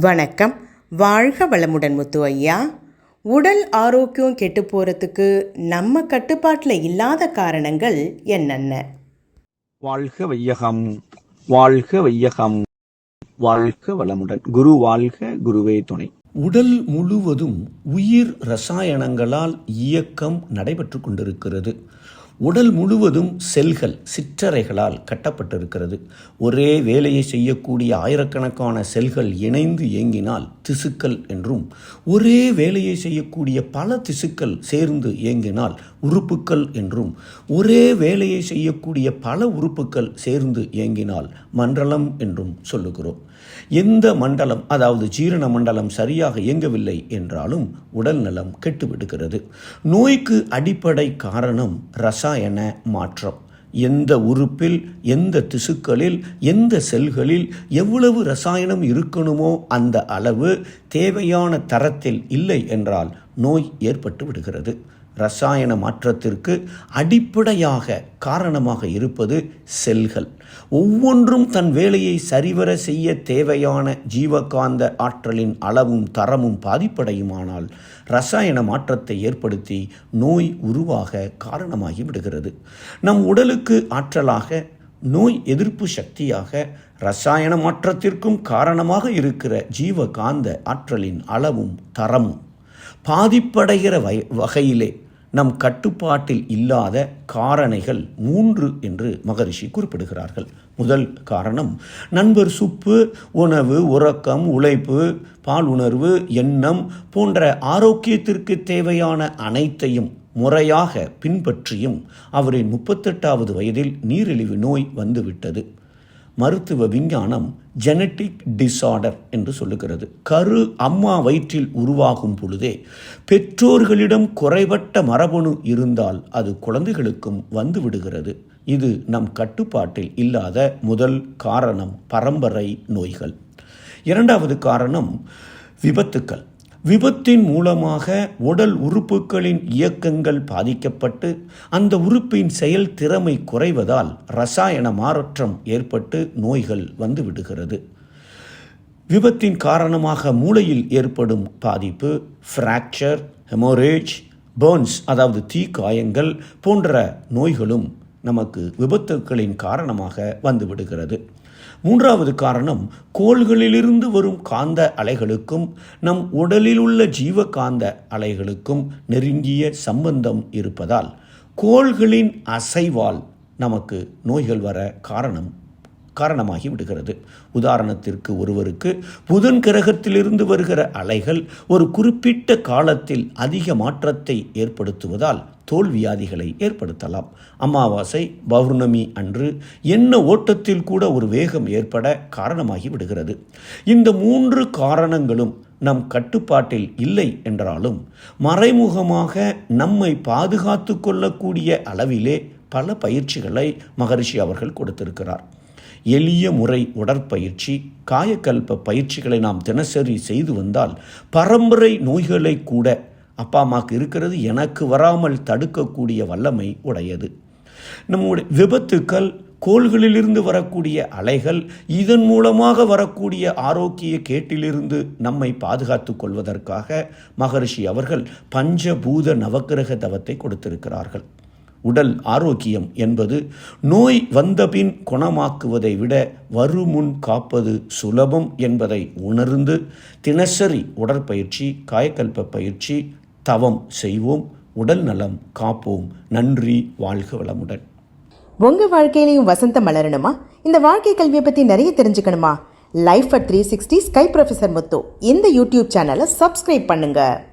வணக்கம். வாழ்க வளமுடன் முத்து ஐயா. உடல் ஆரோக்கியம் கெட்டு போகிறதுக்கு நம்ம கட்டுப்பாட்டில் இல்லாத காரணங்கள் என்னென்ன? வாழ்க வையகம் வாழ்க வையகம் வாழ்க வளமுடன். குரு வாழ்க குருவே துணை. உடல் முழுவதும் உயிர் ரசாயனங்களால் இயக்கம் நடைபெற்று கொண்டிருக்கிறது. உடல் முழுவதும் செல்கள் சிற்றறைகளால் கட்டப்பட்டிருக்கிறது. ஒரே வேலையை செய்யக்கூடிய ஆயிரக்கணக்கான செல்கள் இணைந்து இயங்கினால் திசுக்கள் என்றும் ஒரே வேலையை செய்யக்கூடிய பல திசுக்கள் சேர்ந்து இயங்கினால் உறுப்புக்கள் என்றும் ஒரே வேலையை செய்யக்கூடிய பல உறுப்புக்கள் சேர்ந்து இயங்கினால் மண்டலம் என்றும் சொல்லுகிறோம். எந்த மண்டலம் அதாவது ஜீரண மண்டலம் சரியாக இயங்கவில்லை என்றாலும் உடல் நலம் கெட்டுவிடுகிறது. நோய்க்கு அடிப்படை காரணம் ரசாயன மாற்றம். எந்த உறுப்பில் எந்த திசுக்களில் எந்த செல்களில் எவ்வளவு ரசாயனம் இருக்கணுமோ அந்த அளவு தேவையான தரத்தில் இல்லை என்றால் நோய் ஏற்பட்டு விடுகிறது. ரசாயன மாற்றத்திற்கு அடிப்படையாக காரணமாக இருப்பது செல்கள். ஒவ்வொன்றும் தன் வேலையை சரிவர செய்ய தேவையான ஜீவகாந்த ஆற்றலின் அளவும் தரமும் பாதிப்படையுமானால் ரசாயன மாற்றத்தை ஏற்படுத்தி நோய் உருவாக காரணமாகி விடுகிறது. நம் உடலுக்கு ஆற்றலாக நோய் எதிர்ப்பு சக்தியாக ரசாயன மாற்றத்திற்கும் காரணமாக இருக்கிற ஜீவகாந்த ஆற்றலின் அளவும் தரமும் பாதிப்படைகிற வை வகையிலே நம் கட்டுப்பாட்டில் இல்லாத காரணிகள் மூன்று என்று மகரிஷி குறிப்பிடுகிறார்கள். முதல் காரணம் நண்பர் சுப்பு உணவு உறக்கம் உழைப்பு பால் உணர்வு எண்ணம் போன்ற ஆரோக்கியத்திற்கு தேவையான அனைத்தையும் முறையாக பின்பற்றியும் அவரின் முப்பத்தெட்டாவது வயதில் நீரிழிவு நோய் வந்துவிட்டது. மருத்துவ விஞ்ஞானம் ஜெனட்டிக் டிஸார்டர் என்று சொல்லுகிறது. கரு அம்மா வயிற்றில் உருவாகும் பொழுதே பெற்றோர்களிடம் குறைபட்ட மரபணு இருந்தால் அது குழந்தைகளுக்கும் வந்து விடுகிறது. இது நம் கட்டுப்பாட்டில் இல்லாத முதல் காரணம் பரம்பரை நோய்கள். இரண்டாவது காரணம் விபத்துக்கள். விபத்தின் மூலமாக உடல் உறுப்புகளின் இயக்கங்கள் பாதிக்கப்பட்டு அந்த உறுப்பின் செயல் திறமை குறைவதால் ரசாயன மாற்றம் ஏற்பட்டு நோய்கள் வந்து விடுகிறது. விபத்தின் காரணமாக மூளையில் ஏற்படும் பாதிப்பு ஃப்ராக்சர் ஹெமோரேஜ் பேர்ன்ஸ் அதாவது தீக்காயங்கள் போன்ற நோய்களும் நமக்கு விபத்துக்களின் காரணமாக வந்துவிடுகிறது மூன்றாவது காரணம் கோள்களிலிருந்து வரும் காந்த அலைகளுக்கும் நம் உடலில் உள்ள ஜீவகாந்த அலைகளுக்கும் நெருங்கிய சம்பந்தம் இருப்பதால் கோள்களின் அசைவால் நமக்கு நோய்கள் வர காரணம் காரணமாகி விடுகிறது. உதாரணத்திற்கு ஒருவருக்கு புதன் கிரகத்திலிருந்து வருகிற அலைகள் ஒரு குறிப்பிட்ட காலத்தில் அதிக மாற்றத்தை ஏற்படுத்துவதால் தோல்வியாதிகளை ஏற்படுத்தலாம். அமாவாசை பௌர்ணமி அன்று என்ன ஓட்டத்தில் கூட ஒரு வேகம் ஏற்பட காரணமாகி விடுகிறது. இந்த மூன்று காரணங்களும் நம் கட்டுப்பாட்டில் இல்லை என்றாலும் மறைமுகமாக நம்மை பாதுகாத்து கொள்ளக்கூடிய அளவிலே பல பயிற்சிகளை மகரிஷி அவர்கள் கொடுத்திருக்கிறார். எளிய முறை உடற்பயிற்சி காயக்கல்ப பயிற்சிகளை நாம் தினசரி செய்து வந்தால் பரம்பரை நோய்களை கூட அப்பா அம்மாவுக்கு இருக்கிறது எனக்கு வராமல் தடுக்கக்கூடிய வல்லமை உடையது. நம்முடைய விபத்துக்கள் கோள்களிலிருந்து வரக்கூடிய அலைகள் இதன் மூலமாக வரக்கூடிய ஆரோக்கிய கேட்டிலிருந்து நம்மை பாதுகாத்து கொள்வதற்காக மகரிஷி அவர்கள் பஞ்சபூத நவக்கிரக தவத்தை கொடுத்திருக்கிறார்கள். உடல் ஆரோக்கியம் என்பது நோய் வந்தபின் குணமாக்குவதை விட வருமுன் காப்பது சுலபம் என்பதை உணர்ந்து தினசரி உடற்பயிற்சி காயக்கல்ப பயிற்சி தவம் செய்வோம். உடல் நலம் காப்போம். நன்றி. வாழ்க வளமுடன். உங்கள் வாழ்க்கையிலையும் வசந்தம் மலரணுமா? இந்த வாழ்க்கை கல்வியை பற்றி நிறைய தெரிஞ்சுக்கணுமா? Life at three sixty sky professor Muthu. இந்த யூடியூப் சேனலை சப்ஸ்கிரைப் பண்ணுங்கள்